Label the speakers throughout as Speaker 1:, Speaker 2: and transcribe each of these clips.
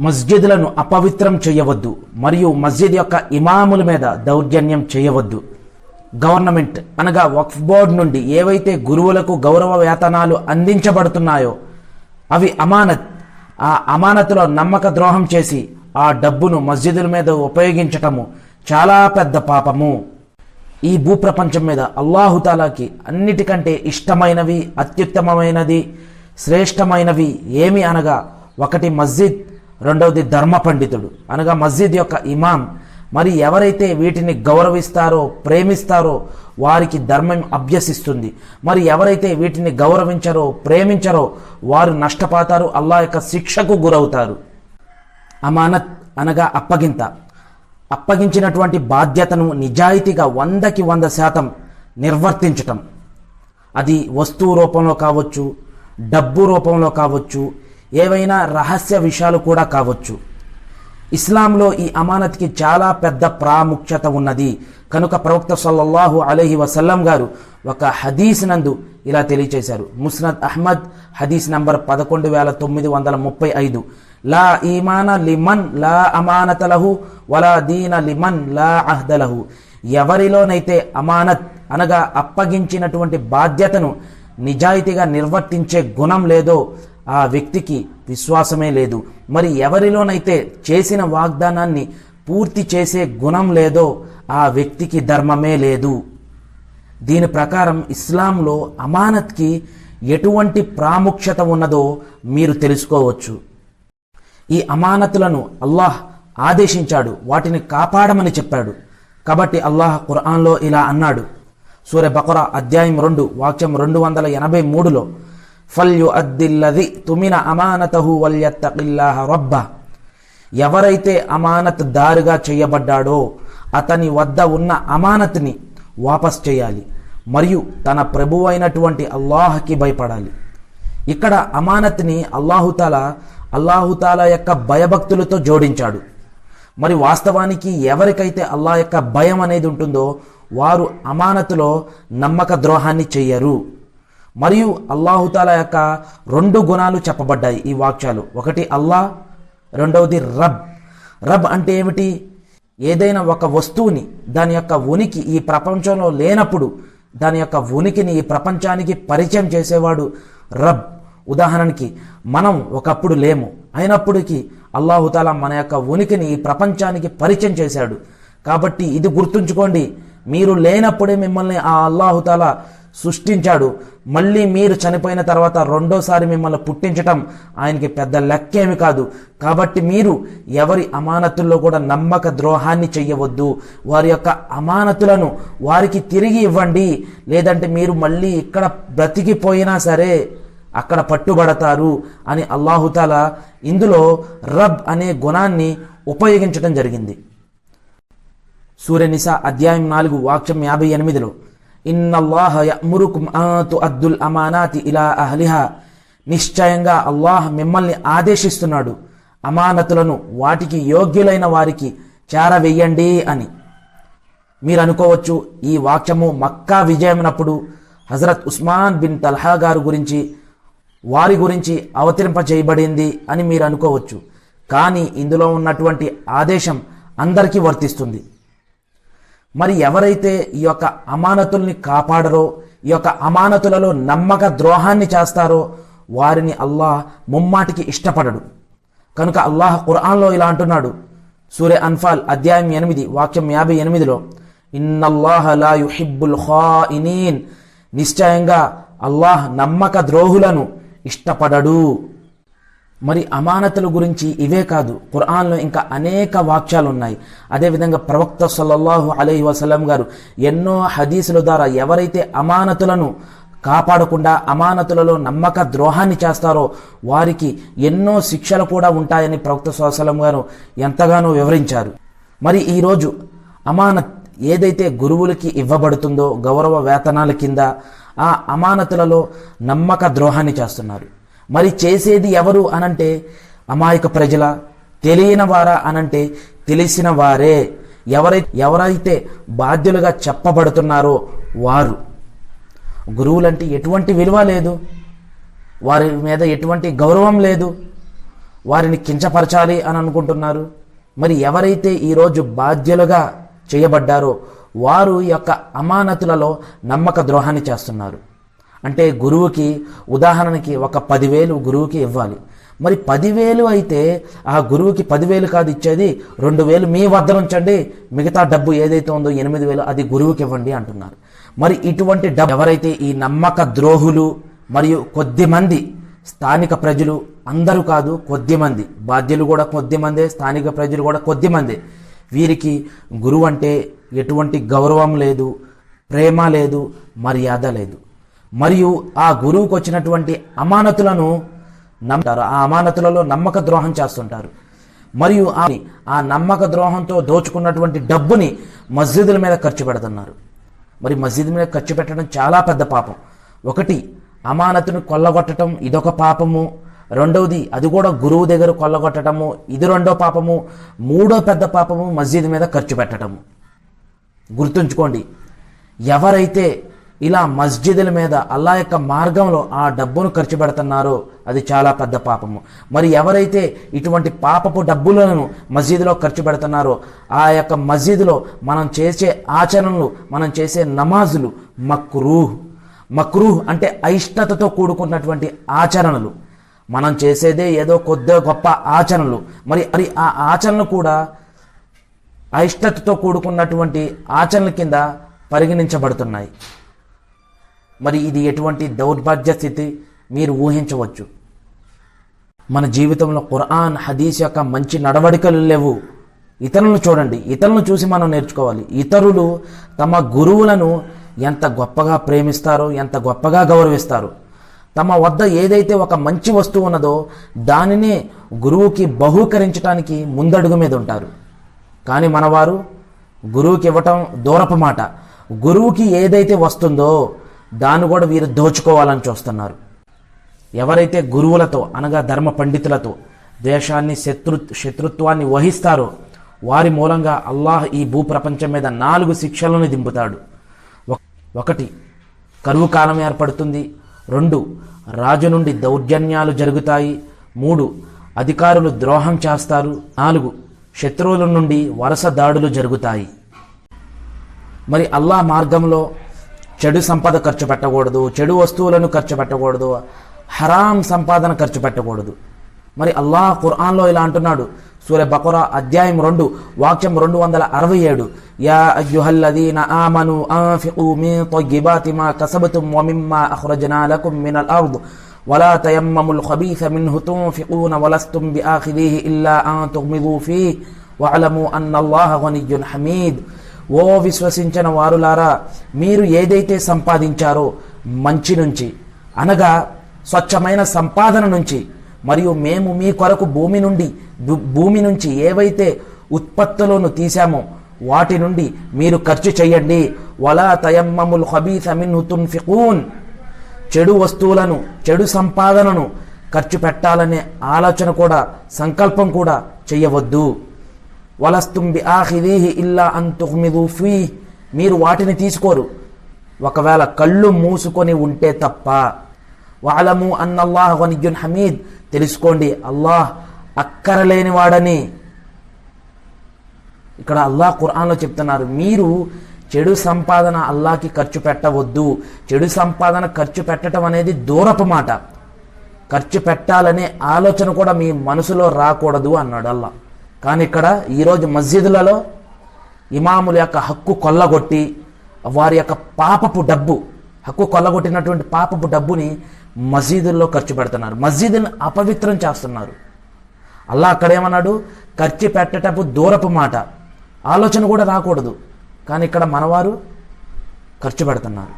Speaker 1: మస్జిద్లను అపవిత్రం చేయవద్దు మరియు మస్జిద్ యొక్క ఇమాముల మీద దౌర్జన్యం చేయవద్దు. గవర్నమెంట్ అనగా వక్ఫ్ బోర్డ్ నుండి ఏవైతే గురువులకు గౌరవ వేతనాలు అందించబడుతున్నాయో అవి అమానత్ ఆ అమానతులో నమ్మక ద్రోహం చేసి ఆ డబ్బును మస్జిదుల మీద ఉపయోగించటము చాలా పెద్ద పాపము. ఈ భూప్రపంచం మీద అల్లాహుతాలాకి అన్నిటికంటే ఇష్టమైనవి అత్యుత్తమమైనది శ్రేష్టమైనవి ఏమి అనగా ఒకటి మస్జిద్ రెండవది ధర్మ పండితుడు. అనగా మస్జిద్ యొక్క ఇమాం. మరి ఎవరైతే వీటిని గౌరవిస్తారో ప్రేమిస్తారో వారికి ధర్మం అభ్యసిస్తుంది. మరి ఎవరైతే వీటిని గౌరవించరో ప్రేమించరో వారు నష్టపోతారు అల్లా యొక్క శిక్షకు గురవుతారు. అమానత్ అనగా అప్పగింత. అప్పగించినటువంటి బాధ్యతను నిజాయితీగా వందకి వంద శాతం నిర్వర్తించటం. అది వస్తువు రూపంలో కావచ్చు డబ్బు రూపంలో కావచ్చు ఏవైనా రహస్య విషయాలు కూడా కావచ్చు. ఇస్లాంలో ఈ అమానత్కి చాలా పెద్ద ప్రాముఖ్యత ఉన్నది. కనుక ప్రవక్త సల్లల్లాహు అలహి వసల్లం గారు ఒక హదీస్ నందు ఇలా తెలియచేశారు. ముస్నద్ అహ్మద్ హదీస్ నంబర్ పదకొండు వేల తొమ్మిది వందల ముప్పై ఐదు. లా ఈమాన లిమన్ లా అమానతలహు వలా దీన లిమన్ లా అహ్దలహు ఎవరిలోనైతే అమానత్ అనగా అప్పగించినటువంటి బాధ్యతను నిజాయితీగా నిర్వర్తించే గుణం లేదో ఆ వ్యక్తికి విశ్వాసమే లేదు. మరి ఎవరిలోనైతే చేసిన వాగ్దానాన్ని పూర్తి చేసే గుణం లేదో ఆ వ్యక్తికి ధర్మమే లేదు. దీని ప్రకారం ఇస్లాంలో అమానత్కి ఎటువంటి ప్రాముఖ్యత ఉన్నదో మీరు తెలుసుకోవచ్చు. ఈ అమానతులను అల్లాహ్ ఆదేశించాడు. వాటిని కాపాడమని చెప్పాడు. కాబట్టి అల్లాహ్ ఖుర్ఆన్లో ఇలా అన్నాడు. సూర్య బకరా అధ్యాయం రెండు వాక్యం రెండు వందల ఎనభై మూడులో ఫల్యు అద్దిల్లది తుమిన అమానతహు వల్యత్తకిల్లాహ రబ్బ. ఎవరైతే అమానత్ దారుగా చేయబడ్డాడో అతని వద్ద ఉన్న అమానత్ని వాపస్ చేయాలి. మరియు తన ప్రభువైనటువంటి అల్లాహకి భయపడాలి. ఇక్కడ అమానత్ని అల్లాహుతాల అల్లాహుతాల యొక్క భయభక్తులతో జోడించాడు. మరి వాస్తవానికి ఎవరికైతే అల్లాహ్ యొక్క భయం అనేది ఉంటుందో వారు అమానతులో నమ్మక ద్రోహాన్ని చెయ్యరు మరియు అల్లాహుతాల యొక్క రెండు గుణాలు చెప్పబడ్డాయి ఈ వాక్యాలు. ఒకటి అల్లాహ్ రెండవది రబ్. రబ్ అంటే ఏమిటి? ఏదైనా ఒక వస్తువుని దాని యొక్క ఉనికి ఈ ప్రపంచంలో లేనప్పుడు దాని యొక్క ఉనికిని ఈ ప్రపంచానికి పరిచయం చేసేవాడు రబ్. ఉదాహరణకి మనం ఒకప్పుడు లేము. అయినప్పటికీ అల్లాహుతాలా మన యొక్క ఉనికిని ఈ ప్రపంచానికి పరిచయం చేశాడు. కాబట్టి ఇది గుర్తుంచుకోండి మీరు లేనప్పుడే మిమ్మల్ని ఆ అల్లాహుతాల సృష్టించాడు. మళ్ళీ మీరు చనిపోయిన తర్వాత రెండోసారి మిమ్మల్ని పుట్టించటం ఆయనకి పెద్ద లెక్కేమి కాదు. కాబట్టి మీరు ఎవరి అమానతుల్లో కూడా నమ్మక ద్రోహాన్ని చెయ్యవద్దు. వారి యొక్క అమానతులను వారికి తిరిగి ఇవ్వండి. లేదంటే మీరు మళ్ళీ ఇక్కడ బ్రతికిపోయినా సరే అక్కడ పట్టుబడతారు అని అల్లాహుతాల ఇందులో రబ్ అనే గుణాన్ని ఉపయోగించడం జరిగింది. సూర్యనిసా అధ్యాయం నాలుగు వాక్యం యాభై ఎనిమిదిలో అద్దుల్ అమానాతి ఇలా అహ్లిహా. నిశ్చయంగా అల్లాహ్ మిమ్మల్ని ఆదేశిస్తున్నాడు. అమానతులను వాటికి యోగ్యులైన వారికి చేరవేయండి అని. మీరు అనుకోవచ్చు ఈ వాక్యము మక్కా విజయమైనప్పుడు హజరత్ ఉస్మాన్ బిన్ తల్హా గారు గురించి వారి గురించి అవతరింపజేయబడింది అని మీరు అనుకోవచ్చు కానీ ఇందులో ఉన్నటువంటి ఆదేశం అందరికీ వర్తిస్తుంది. మరి ఎవరైతే ఈ యొక్క అమానతుల్ని కాపాడరో ఈ యొక్క అమానతులలో నమ్మక ద్రోహాన్ని చేస్తారో వారిని అల్లాహ్ ముమ్మాటికి ఇష్టపడడు. కనుక అల్లాహ్ ఖురాన్లో ఇలా అంటున్నాడు. సూర్య అన్ఫాల్ అధ్యాయం ఎనిమిది వాక్యం యాభై ఎనిమిదిలో ఇన్నల్లాహ యుహిబ్బుల్ ఖాయినీన్. నిశ్చయంగా అల్లాహ్ నమ్మక ద్రోహులను ఇష్టపడడు. మరి అమానతుల గురించి ఇవే కాదు ఖురాన్లో ఇంకా అనేక వాక్యాలు ఉన్నాయి అదేవిధంగా ప్రవక్త సల్లల్లాహు అలహి వసలం గారు ఎన్నో హదీసుల ద్వారా ఎవరైతే అమానతులను కాపాడకుండా అమానతులలో నమ్మక ద్రోహాన్ని చేస్తారో వారికి ఎన్నో శిక్షలు కూడా ఉంటాయని ప్రవక్త సల్లం గారు ఎంతగానో వివరించారు. మరి ఈరోజు అమానత్ ఏదైతే గురువులకి ఇవ్వబడుతుందో గౌరవ వేతనాల కింద ఆ అమానతులలో నమ్మక ద్రోహాన్ని చేస్తున్నారు. మరి చేసేది ఎవరు అనంటే అమాయక ప్రజల తెలియని వారా అనంటే తెలిసిన వారే. ఎవరై ఎవరైతే బాధ్యులుగా చెప్పబడుతున్నారో వారు. గురువులంటే ఎటువంటి విలువ లేదు. వారి మీద ఎటువంటి గౌరవం లేదు. వారిని కించపరచాలి అని అనుకుంటున్నారు. మరి ఎవరైతే ఈరోజు బాధ్యులుగా చేయబడ్డారో వారు ఈ యొక్క అమానతులలో నమ్మక ద్రోహాన్ని చేస్తున్నారు. అంటే గురువుకి ఉదాహరణకి ఒక పదివేలు గురువుకి ఇవ్వాలి. మరి పదివేలు అయితే ఆ గురువుకి పదివేలు కాదు ఇచ్చేది రెండు వేలు మీ వద్ద ఉంచండి మిగతా డబ్బు ఏదైతే ఉందో ఎనిమిది వేలు అది గురువుకి ఇవ్వండి అంటున్నారు. మరి ఇటువంటి డబ్బు ఎవరైతే ఈ నమ్మక ద్రోహులు మరియు కొద్దిమంది స్థానిక ప్రజలు అందరూ కాదు కొద్దిమంది బాధ్యులు కూడా కొద్ది మందే స్థానిక ప్రజలు కూడా కొద్దిమందే వీరికి గురువు అంటే ఎటువంటి గౌరవం లేదు ప్రేమ లేదు మర్యాద లేదు. మరియు ఆ గురువుకు వచ్చినటువంటి అమానతులను నమ్ముతారు. ఆ అమానతులలో నమ్మక ద్రోహం చేస్తుంటారు. మరియు ఆ ఆ నమ్మక ద్రోహంతో దోచుకున్నటువంటి డబ్బుని మస్జిదుల మీద ఖర్చు పెడుతున్నారు. మరి మస్జిద్ మీద ఖర్చు పెట్టడం చాలా పెద్ద పాపం. ఒకటి అమానతును కొల్లగొట్టడం ఇదొక పాపము. రెండవది అది కూడా గురువు దగ్గర కొల్లగొట్టడము ఇది రెండో పాపము. మూడో పెద్ద పాపము మస్జిద్ మీద ఖర్చు పెట్టడము గుర్తుంచుకోండి ఎవరైతే ఇలా మస్జిదుల మీద అల్లా యొక్క మార్గంలో ఆ డబ్బును ఖర్చు పెడుతున్నారో. అది చాలా పెద్ద పాపము. మరి ఎవరైతే ఇటువంటి పాపపు డబ్బులను మస్జిద్లో ఖర్చు పెడుతున్నారో ఆ యొక్క మస్జిద్లో మనం చేసే ఆచరణలు మనం చేసే నమాజులు మక్రూహ్. మక్రూహ్ అంటే అయిష్టతతో కూడుకున్నటువంటి ఆచరణలు. మనం చేసేదే ఏదో కొద్ది గొప్ప ఆచరణలు. మరి మరి ఆ ఆచరణలు కూడా అయిష్టతతో కూడుకున్నటువంటి ఆచరణల కింద పరిగణించబడుతున్నాయి. మరి ఇది ఎటువంటి దౌర్భాగ్య స్థితి? మీరు ఊహించవచ్చు. మన జీవితంలో ఖురాన్ హదీస్ యొక్క మంచి నడవడికలు లేవు. ఇతరులను చూడండి. ఇతరులను చూసి మనం నేర్చుకోవాలి. ఇతరులు తమ గురువులను ఎంత గొప్పగా ప్రేమిస్తారో ఎంత గొప్పగా గౌరవిస్తారు. తమ వద్ద ఏదైతే ఒక మంచి వస్తువు ఉన్నదో దానినే గురువుకి బహూకరించడానికి ముందడుగు మీద ఉంటారు. కానీ మనవారు గురువుకి ఇవ్వటం దూరపు మాట. గురువుకి ఏదైతే వస్తుందో దాన్ని కూడా వీరు దోచుకోవాలని చూస్తున్నారు. ఎవరైతే గురువులతో అనగా ధర్మ పండితులతో దేశాన్ని శత్రు శత్రుత్వాన్ని వహిస్తారో వారి మూలంగా అల్లాహ్ ఈ భూప్రపంచం మీద నాలుగు శిక్షలను దింపుతాడు. ఒకటి కరువు కాలం ఏర్పడుతుంది. రెండు రాజు నుండి దౌర్జన్యాలు జరుగుతాయి. మూడు అధికారులు ద్రోహం చేస్తారు. నాలుగు శత్రువుల నుండి వరుస దాడులు జరుగుతాయి. మరి అల్లా మార్గంలో చెడు సంపద ఖర్చు పెట్టకూడదు చెడు వస్తువులను ఖర్చు పెట్టకూడదు హరాం సంపాదన ఖర్చు పెట్టకూడదు మరి అల్లాహ్ ఖుర్ఆన్లో ఇలా అంటున్నాడు సూర్య బకురా అధ్యాయం రెండు వాక్యం రెండు వందల అరవై ఏడు యా అయ్యుహల్లదీన ఆమను ఆన్ఫిqu మిన్ طيبات ما كسبتم ومما أخرجنا لكم من الأرض ولا تيمموا الخبيث منه تنفقون ولستم بآخذيه إلا أن تغمضوا فيه واعلموا أن الله غني حميد ఓ విశ్వసించిన వారులారా మీరు ఏదైతే సంపాదించారో మంచి నుంచి అనగా స్వచ్ఛమైన సంపాదన నుంచి మరియు మేము మీ కొరకు భూమి నుండి భూ- భూమి నుంచి ఏవైతే ఉత్పత్తులను తీశామో వాటి నుండి మీరు ఖర్చు చేయండి. వలా తయమ్మముల్ హబీస మిన్హు తున్ఫికూన్ చెడు వస్తువులను చెడు సంపాదనను ఖర్చు పెట్టాలనే ఆలోచన కూడా సంకల్పం కూడా చేయవద్దు. వలస్తుం బి ఆఖిదీహి ఇల్లా అన్ ఫీ మీరు వాటిని తీసుకోరు. ఒకవేళ కళ్ళు మూసుకొని ఉంటే తప్ప. వాలము అన్నల్లాహ్ గనియున్ హమీద్. తెలుసుకోండి అల్లాహ్ అక్కరలేనివాడని ఇక్కడ అల్లాహ్ ఖురాన్లో చెప్తున్నారు. మీరు చెడు సంపాదన అల్లాకి ఖర్చు పెట్టవద్దు. చెడు సంపాదన ఖర్చు పెట్టడం అనేది దూరపు మాట. ఖర్చు పెట్టాలనే ఆలోచన కూడా మీ మనసులో రాకూడదు అన్నాడు అల్లా కానీ ఇక్కడ ఈరోజు మస్జిదులలో ఇమాముల యొక్క హక్కు కొల్లగొట్టి వారి యొక్క పాపపు డబ్బు హక్కు కొల్లగొట్టినటువంటి పాపపు డబ్బుని మసీదుల్లో ఖర్చు పెడుతున్నారు. మస్జిద్ని అపవిత్రం చేస్తున్నారు. అల్లా అక్కడేమన్నాడు ఖర్చు పెట్టటపు దూరపు మాట. ఆలోచన కూడా రాకూడదు. కానీ ఇక్కడ మనవారు ఖర్చు పెడుతున్నారు.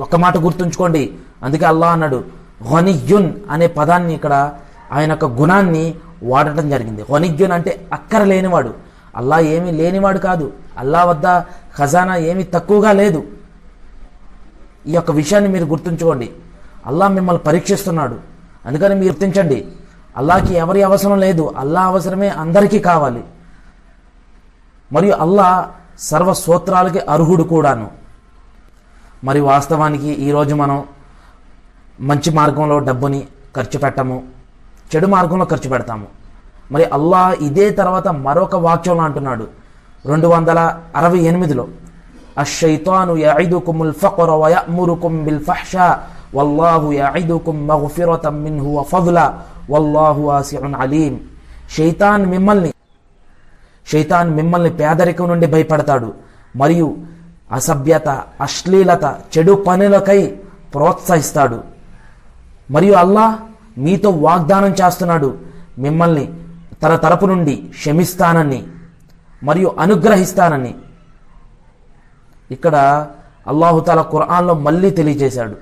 Speaker 1: ఒక మాట గుర్తుంచుకోండి. అందుకే అల్లా అన్నాడు హనియున్ అనే పదాన్ని ఇక్కడ ఆయన యొక్క గుణాన్ని వాడటం జరిగింది. హొనియున్ అంటే అక్కర లేనివాడు. అల్లా ఏమీ లేనివాడు కాదు. అల్లా వద్ద ఖజానా ఏమీ తక్కువగా లేదు. ఈ యొక్క విషయాన్ని మీరు గుర్తుంచుకోండి. అల్లా మిమ్మల్ని పరీక్షిస్తున్నాడు. అందుకని మీరు గుర్తించండి. అల్లాకి ఎవరి అవసరం లేదు. అల్లా అవసరమే అందరికీ కావాలి. మరియు అల్లా సర్వ సూత్రాలకి అర్హుడు కూడాను. మరి వాస్తవానికి ఈరోజు మనం మంచి మార్గంలో డబ్బుని ఖర్చు పెట్టము. చెడు మార్గంలో ఖర్చు పెడతాము. మరి అల్లాహ్ ఇదే తర్వాత మరొక వాక్యంలో అంటున్నాడు. రెండు వందల అరవై ఎనిమిదిలో అషైతాను యఐదుకుముల్ ఫక్ర వయమురుకుం బిల్ ఫహ్షా వల్లాహు యఐదుకుం మగ్ఫిరతం మిన్హు వఫద్లా వల్లాహు వాసిఉన్ అలీం షైతాన్ మిమ్మల్ని షైతాన్ మిమ్మల్ని పేదరికం నుండి భయపడతాడు. మరియు అసభ్యత అశ్లీలత చెడు పనులకై ప్రోత్సహిస్తాడు. మరియు అల్లాహ్ మీతో వాగ్దానం చేస్తున్నాడు. మిమ్మల్ని తన తరపు నుండి క్షమిస్తానని మరియు అనుగ్రహిస్తానని. ఇక్కడ అల్లాహుతాల ఖురాన్లో మళ్ళీ తెలియజేశాడు.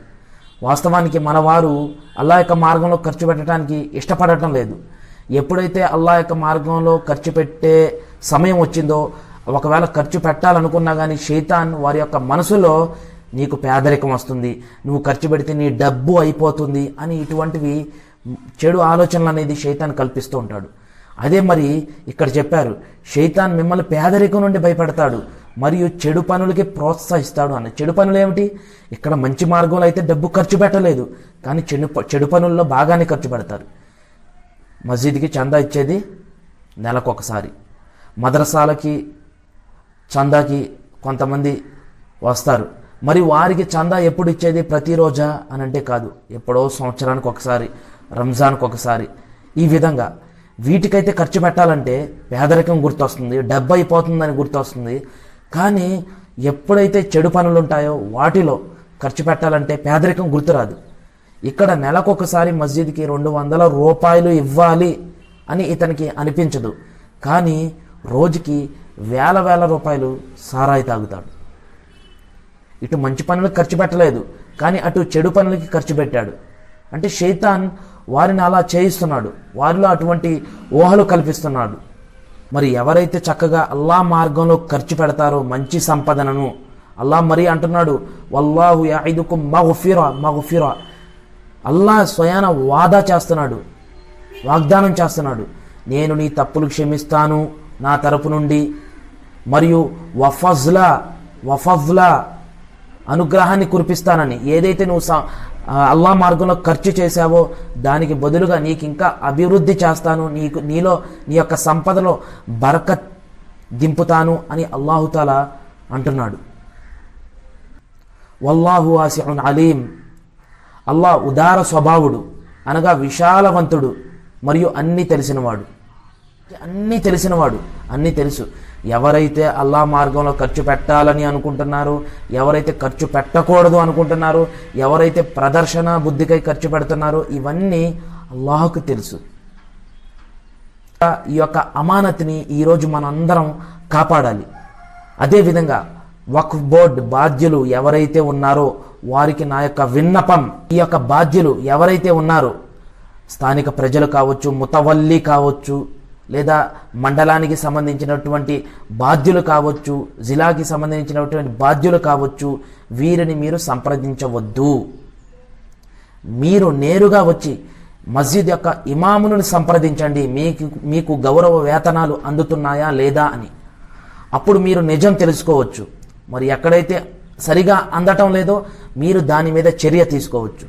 Speaker 1: వాస్తవానికి మనవారు అల్లా యొక్క మార్గంలో ఖర్చు పెట్టడానికి ఇష్టపడటం లేదు. ఎప్పుడైతే అల్లా యొక్క మార్గంలో ఖర్చు పెట్టే సమయం వచ్చిందో ఒకవేళ ఖర్చు పెట్టాలనుకున్నా కానీ షైతాన్ వారి యొక్క మనసులో నీకు పేదరికం వస్తుంది నువ్వు ఖర్చు పెడితే నీ డబ్బు అయిపోతుంది అని ఇటువంటివి చెడు ఆలోచనలు అనేది శైతాన్ కల్పిస్తూ ఉంటాడు. అదే మరి ఇక్కడ చెప్పారు శైతాన్ మిమ్మల్ని పేదరికం నుండి భయపెడతాడు మరియు చెడు పనులకి ప్రోత్సహిస్తాడు అన్న. చెడు పనులు ఏమిటి? ఇక్కడ మంచి మార్గంలో అయితే డబ్బు ఖర్చు పెట్టలేదు కానీ చెడు చెడు పనుల్లో బాగానే ఖర్చు పెడతారు. మసీద్కి చందా ఇచ్చేది నెలకొకసారి మద్రసాలకి చందాకి కొంతమంది వస్తారు. మరి వారికి చందా ఎప్పుడు ఇచ్చేది? ప్రతిరోజా? అని అంటే కాదు. ఎప్పుడో సంవత్సరానికి ఒకసారి రంజాన్కి ఒకసారి. ఈ విధంగా వీటికైతే ఖర్చు పెట్టాలంటే పేదరికం గుర్తొస్తుంది డబ్బు అయిపోతుందని గుర్తొస్తుంది. కానీ ఎప్పుడైతే చెడు పనులు ఉంటాయో వాటిలో ఖర్చు పెట్టాలంటే పేదరికం గుర్తురాదు. ఇక్కడ నెలకొకసారి మస్జిద్కి రెండు వందల రూపాయలు ఇవ్వాలి అని ఇతనికి అనిపించదు. కానీ రోజుకి వేల వేల రూపాయలు సారాయి తాగుతాడు. ఇటు మంచి పనులకు ఖర్చు పెట్టలేదు. కానీ అటు చెడు పనులకి ఖర్చు పెట్టాడు. అంటే శైతాన్ వారిని అలా చేయిస్తున్నాడు. వారిలో అటువంటి ఊహలు కల్పిస్తున్నాడు. మరి ఎవరైతే చక్కగా అల్లా మార్గంలో ఖర్చు పెడతారో మంచి సంపదనను అల్లా మరి అంటున్నాడు వల్లాహు ఐదుకు మగుఫిరా మగుఫిరా. అల్లా స్వయాన వాదా చేస్తున్నాడు వాగ్దానం చేస్తున్నాడు. నేను నీ తప్పులు క్షమిస్తాను నా తరపు నుండి మరియు వఫజ్లా వఫజ్లా అనుగ్రహాన్ని కురిపిస్తానని. ఏదైతే నువ్వు స- అల్లా మార్గంలో ఖర్చు చేశావో దానికి బదులుగా నీకు ఇంకా అభివృద్ధి చేస్తాను నీకు నీలో నీ యొక్క సంపదలో బరకత్ దింపుతాను అని అల్లాహుతాల అంటున్నాడు. వల్లాహు ఆసిన్ అలీం. అల్లాహ్ ఉదార స్వభావుడు అనగా విశాలవంతుడు మరియు అన్నీ తెలిసినవాడు. అన్నీ తెలిసినవాడు అన్నీ తెలుసు. ఎవరైతే అల్లా మార్గంలో ఖర్చు పెట్టాలని అనుకుంటున్నారో ఎవరైతే ఖర్చు పెట్టకూడదు అనుకుంటున్నారో ఎవరైతే ప్రదర్శన బుద్ధికై ఖర్చు పెడుతున్నారో ఇవన్నీ అల్లాహకు తెలుసు. ఈ యొక్క అమానతిని ఈరోజు మనందరం కాపాడాలి. అదేవిధంగా వక్ఫ్ బోర్డ్ బాధ్యులు ఎవరైతే ఉన్నారో వారికి నా యొక్క విన్నపం ఈ యొక్క బాధ్యులు ఎవరైతే ఉన్నారో స్థానిక ప్రజలు కావచ్చు ముతవల్లి కావచ్చు లేదా మండలానికి సంబంధించినటువంటి బాధ్యులు కావచ్చు జిల్లాకి సంబంధించినటువంటి బాధ్యులు కావచ్చు వీరిని మీరు సంప్రదించవద్దు. మీరు నేరుగా వచ్చి మస్జిద్ యొక్క ఇమాములను సంప్రదించండి. మీకు మీకు గౌరవ వేతనాలు అందుతున్నాయా లేదా అని. అప్పుడు మీరు నిజం తెలుసుకోవచ్చు. మరి ఎక్కడైతే సరిగా అందటం లేదో మీరు దాని మీద చర్య తీసుకోవచ్చు.